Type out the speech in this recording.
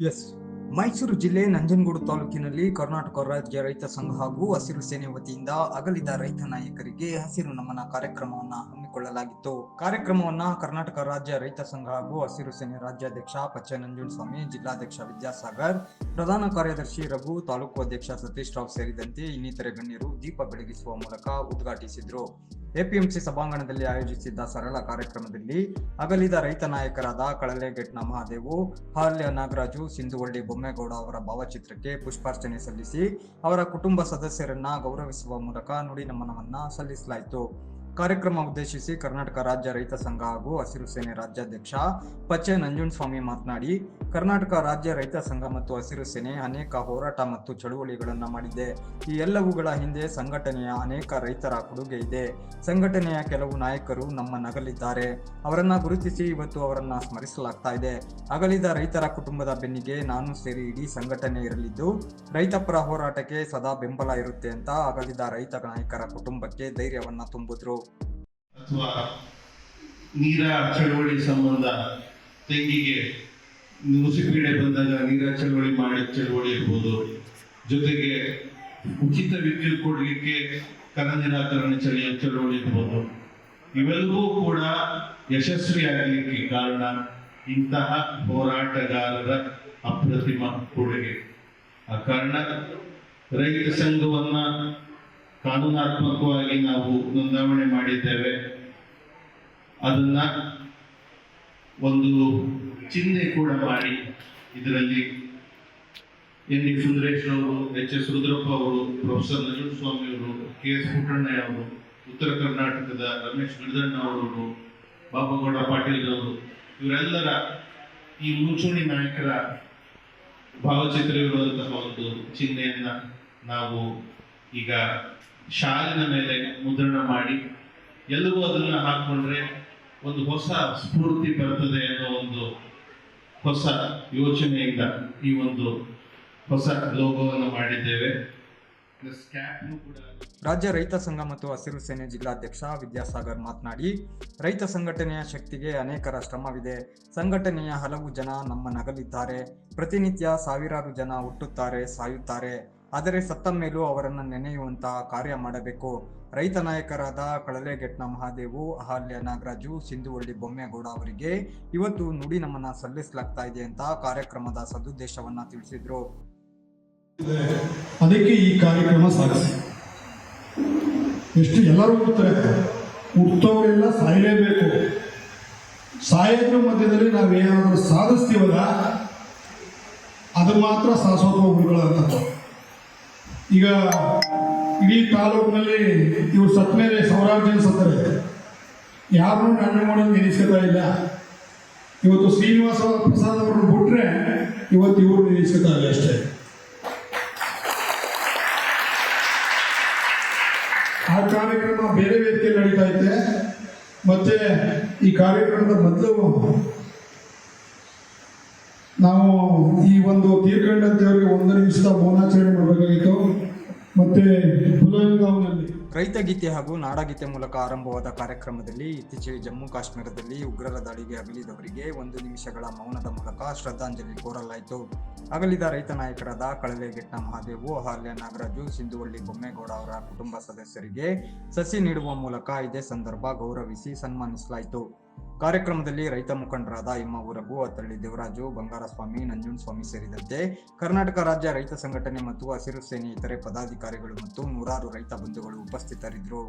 S. Mysuru ಜಿಲ್ಲೆ ನಂಜನಗೂಡು ತಾಲೂಕಿನಲ್ಲಿ ಕರ್ನಾಟಕ ರಾಜ್ಯ ರೈತ ಸಂಘ ಹಾಗೂ ಹಸಿರು ಸೇನೆ ವತಿಯಿಂದ ಅಗಲಿದ ರೈತ ನಾಯಕರಿಗೆ ಹಸಿರು ನಮನ ಕಾರ್ಯಕ್ರಮವನ್ನ ಹಮ್ಮಿಕೊಳ್ಳಲಾಗಿತ್ತು. ಕಾರ್ಯಕ್ರಮವನ್ನ ಕರ್ನಾಟಕ ರಾಜ್ಯ ರೈತ ಸಂಘ ಹಾಗೂ ಹಸಿರು ಸೇನೆ ರಾಜ್ಯಾಧ್ಯಕ್ಷ ಪಚ್ಚ ನಂಜುಂಡಸ್ವಾಮಿ ಜಿಲ್ಲಾಧ್ಯಕ್ಷ ವಿದ್ಯಾಸಾಗರ್, ಪ್ರಧಾನ ಕಾರ್ಯದರ್ಶಿ ರಘು, ತಾಲೂಕು ಅಧ್ಯಕ್ಷ ಸತೀಶ್ ರಾವ್ ಸೇರಿದಂತೆ ಇನ್ನಿತರೆ ಗಣ್ಯರು ದೀಪ ಬೆಳಗಿಸುವ ಮೂಲಕ ಉದ್ಘಾಟಿಸಿದ್ರು. ಎಪಿಎಂಸಿ ಸಭಾಂಗಣದಲ್ಲಿ ಆಯೋಜಿಸಿದ್ದ ಸರಳ ಕಾರ್ಯಕ್ರಮದಲ್ಲಿ ಅಗಲಿದ ರೈತ ನಾಯಕರಾದ ಕಳಲೆಗೆಟ್ನ ಮಹಾದೇವು ಹಾಲ್ಯ ನಾಗರಾಜು, ಸಿಂಧುವಳ್ಳಿ ಬೊಮ್ಮೇಗೌಡ ಅವರ ಭಾವಚಿತ್ರಕ್ಕೆ ಪುಷ್ಪಾರ್ಚನೆ ಸಲ್ಲಿಸಿ ಅವರ ಕುಟುಂಬ ಸದಸ್ಯರನ್ನ ಗೌರವಿಸುವ ಮೂಲಕ ನುಡಿ ನಮನವನ್ನ ಸಲ್ಲಿಸಲಾಯಿತು. ಕಾರ್ಯಕ್ರಮ ಉದ್ದೇಶಿಸಿ ಕರ್ನಾಟಕ ರಾಜ್ಯ ರೈತ ಸಂಘ ಹಾಗೂ ಹಸಿರು ಸೇನೆ ರಾಜ್ಯಾಧ್ಯಕ್ಷ ಪಚ್ಚೆ ನಂಜುಂಡಸ್ವಾಮಿ ಮಾತನಾಡಿ ಕರ್ನಾಟಕ ರಾಜ್ಯ ರೈತ ಸಂಘ ಮತ್ತು ಹಸಿರು ಸೇನೆ ಅನೇಕ ಹೋರಾಟ ಮತ್ತು ಚಳುವಳಿಗಳನ್ನು ಮಾಡಿದೆ. ಈ ಎಲ್ಲವುಗಳ ಹಿಂದೆ ಸಂಘಟನೆಯ ಅನೇಕ ರೈತರ ಕೊಡುಗೆ ಇದೆ. ಸಂಘಟನೆಯ ಕೆಲವು ನಾಯಕರು ನಮ್ಮ ನಗಲಿದ್ದಾರೆ. ಅವರನ್ನ ಗುರುತಿಸಿ ಇವತ್ತು ಅವರನ್ನ ಸ್ಮರಿಸಲಾಗ್ತಾ ಇದೆ. ಅಗಲಿದ ರೈತರ ಕುಟುಂಬದ ಬೆನ್ನಿಗೆ ನಾನು ಸೇರಿ ಇಡೀ ಸಂಘಟನೆ ಇರಲಿದ್ದು, ರೈತಪರ ಹೋರಾಟಕ್ಕೆ ಸದಾ ಬೆಂಬಲ ಇರುತ್ತೆ ಅಂತ ಅಗಲಿದ ರೈತ ನಾಯಕರ ಕುಟುಂಬಕ್ಕೆ ಧೈರ್ಯವನ್ನ ತುಂಬಿದ್ರು. ನೀರ ಚಳವಳಿ ಸಂಬಂಧ ತೆಂಗಿಗೆ ನುಸಿಪೀಡೆ ಬಂದಾಗ ನೀರ ಚಳವಳಿ ಮಾಡಿ ಚಳವಳಿ ಇರ್ಬೋದು. ಜೊತೆಗೆ ಉಚಿತ ವಿದ್ಯುತ್ ಕೊಡಲಿಕ್ಕೆ ಕರ ನಿರಾಕರಣೆ ಚಳಿ ಚಳವಳಿ ಇರ್ಬೋದು. ಇವೆಲ್ಲವೂ ಕೂಡ ಯಶಸ್ವಿಯಾಗಲಿಕ್ಕೆ ಕಾರಣ ಇಂತಹ ಹೋರಾಟಗಾರರ ಅಪ್ರತಿಮ ಕೊಡುಗೆ. ಆ ಕಾರಣ ರೈತ ಸಂಘವನ್ನ ಕಾನೂನಾತ್ಮಕವಾಗಿ ನಾವು ನೋಂದಾವಣೆ ಮಾಡಿದ್ದೇವೆ. ಅದನ್ನ ಒಂದು ಚಿಹ್ನೆ ಕೂಡ ಮಾಡಿ ಇದರಲ್ಲಿ ಎನ್ ಡಿ ಸುಂದರೇಶ್ ಅವರು, ಎಚ್ ಎಸ್ ರುದ್ರಪ್ಪ ಅವರು, ಪ್ರೊಫೆಸರ್ ನಂಜುಂಡಸ್ವಾಮಿ ಅವರು, ಕೆ ಎಸ್ ಪುಟ್ಟಣ್ಣಯ್ಯ ಅವರು, ಉತ್ತರ ಕರ್ನಾಟಕದ ರಮೇಶ್ ಮಿರ್ದಣ್ಣ ಅವರು, ಬಾಬುಗೌಡ ಪಾಟೀಲ್ ಅವರು, ಇವರೆಲ್ಲರ ಈ ಮುಂಚೂಣಿ ನಾಯಕರ ಭಾವಚಿತ್ರವಿರುವಂತಹ ಒಂದು ಚಿಹ್ನೆಯನ್ನ ನಾವು ಈಗ ಶಾಲಿನ ಮೇಲೆ ಮುದ್ರಣ ಮಾಡಿ ಎಲ್ಲವೂ ಅದನ್ನ ಹಾಕೊಂಡ್ರೆ ಒಂದು ಹೊಸ ಸ್ಫೂರ್ತಿ ಬರ್ತದೆ ಅನ್ನೋ ಒಂದು ಹೊಸ ಯೋಚನೆಯಿಂದ ಈ ಒಂದು ಹೊಸ ಲೋಗೋವನ್ನು ಮಾಡಿದ್ದೇವೆ. ರಾಜ್ಯ ರೈತ ಸಂಘ ಮತ್ತು ಹಸಿರು ಸೇನೆ ಜಿಲ್ಲಾಧ್ಯಕ್ಷ ವಿದ್ಯಾಸಾಗರ್ ಮಾತನಾಡಿ, ರೈತ ಸಂಘಟನೆಯ ಶಕ್ತಿಗೆ ಅನೇಕರ ಶ್ರಮವಿದೆ. ಸಂಘಟನೆಯ ಹಲವು ಜನ ನಮ್ಮ ನಗಲಿದ್ದಾರೆ. ಪ್ರತಿನಿತ್ಯ ಸಾವಿರಾರು ಜನ ಹುಟ್ಟುತ್ತಾರೆ, ಸಾಯುತ್ತಾರೆ. ಆದರೆ ಸತ್ತ ಮೇಲೂ ಅವರನ್ನು ನೆನೆಯುವಂತಹ ಕಾರ್ಯ ಮಾಡಬೇಕು. ರೈತ ನಾಯಕರಾದ ಕಳಲೆಗೆಟ್ನ ಮಹಾದೇವು, ಅಹಲ್ಯ ನಾಗರಾಜು, ಸಿಂಧುವಳ್ಳಿ ಬೊಮ್ಮೇಗೌಡ ಅವರಿಗೆ ಇವತ್ತು ನುಡಿ ನಮನ ಸಲ್ಲಿಸಲಾಗ್ತಾ ಇದೆ ಅಂತ ಕಾರ್ಯಕ್ರಮದ ಸದುದ್ದೇಶವನ್ನ ತಿಳಿಸಿದ್ರು. ಅದಕ್ಕೆ ಈ ಕಾರ್ಯಕ್ರಮ ಸಾಗಿಸಿ. ಎಷ್ಟು ಎಲ್ಲರೂ ಹೋಗ್ತಾರೆ ಹುಟ್ಟೋರೆಲ್ಲ ಸಾಯಲೇಬೇಕು. ಸಾಯೋದ್ರ ಮಧ್ಯದಲ್ಲಿ ನಾವೇನಾದರೂ ಸಾಧಿಸ್ತೀವಲ್ಲ, ಅದು ಮಾತ್ರ ಸಾಧಿಸೋದು ಗುರುಗಳು ಅಂತ ಈಗ ಇಡೀ ತಾಲೂಕಿನಲ್ಲಿ ಇವರು ಸತ್ತ ಮೇಲೆ ಸಾವಿರಾರು ಜನ ಸತ್ತಾರೆ. ಯಾರನ್ನೂ ನನ್ನ ಮಾಡೋದು ನೆನೆಸ್ಕೊತಾ ಇಲ್ಲ. ಇವತ್ತು ಶ್ರೀನಿವಾಸ ಪ್ರಸಾದ್ ಅವರು ಬಿಟ್ರೆ ಇವತ್ತು ಇವರು ನೆನೆಸ್ಕೊತಾ ಇಲ್ಲ ಅಷ್ಟೇ. ಆ ಕಾರ್ಯಕ್ರಮ ಬೇರೆ ವೇದಿಕೆಯಲ್ಲಿ ನಡೀತಾ ಇದೆ ಮತ್ತೆ ಈ ಕಾರ್ಯಕ್ರಮದ ಮೊದಲು ನಾವು ಈ ಒಂದು ತೀರ್ಕೊಂಡ ದೇವರಿಗೆ ಒಂದು ನಿಮಿಷದ ಮೌನಾಚರಣೆ ಮಾಡಬೇಕಾಗಿತ್ತು. ಮತ್ತೆ ರೈತ ಗೀತೆ ಹಾಗೂ ನಾಡಗೀತೆ ಮೂಲಕ ಆರಂಭವಾದ ಕಾರ್ಯಕ್ರಮದಲ್ಲಿ ಇತ್ತೀಚೆಗೆ ಜಮ್ಮು ಕಾಶ್ಮೀರದಲ್ಲಿ ಉಗ್ರರ ದಾಳಿಗೆ ಅಗಲಿದವರಿಗೆ ಒಂದು ನಿಮಿಷಗಳ ಮೌನದ ಮೂಲಕ ಶ್ರದ್ಧಾಂಜಲಿ ಕೋರಲಾಯಿತು. ಅಗಲಿದ ರೈತ ನಾಯಕರಾದ ಕಳಲೆಗೆಟ್ಟ ಮಹಾದೇವು ಹಾಲ್ಯ ನಾಗರಾಜು, ಸಿಂಧುವಳ್ಳಿ ಬೊಮ್ಮೇಗೌಡ ಅವರ ಕುಟುಂಬ ಸದಸ್ಯರಿಗೆ ಸಸಿ ನೀಡುವ ಮೂಲಕ ಇದೇ ಸಂದರ್ಭ ಗೌರವಿಸಿ ಸನ್ಮಾನಿಸಲಾಯಿತು. ಕಾರ್ಯಕ್ರಮದಲ್ಲಿ ರೈತ ಮುಖಂಡರಾದ ಇಮ್ಮವು ಊರಗು ಅತ್ತಳ್ಳಿ ದೇವರಾಜು, ಬಂಗಾರಸ್ವಾಮಿ, ನಂಜುಂಡಸ್ವಾಮಿ ಸೇರಿದಂತೆ ಕರ್ನಾಟಕ ರಾಜ್ಯ ರೈತ ಸಂಘಟನೆ ಮತ್ತು ಹಸಿರು ಸೇನೆ ಇತರೆ ಪದಾಧಿಕಾರಿಗಳು ಮತ್ತು ನೂರಾರು ರೈತ ಬಂಧುಗಳು ಉಪಸ್ಥಿತರಿದ್ದರು.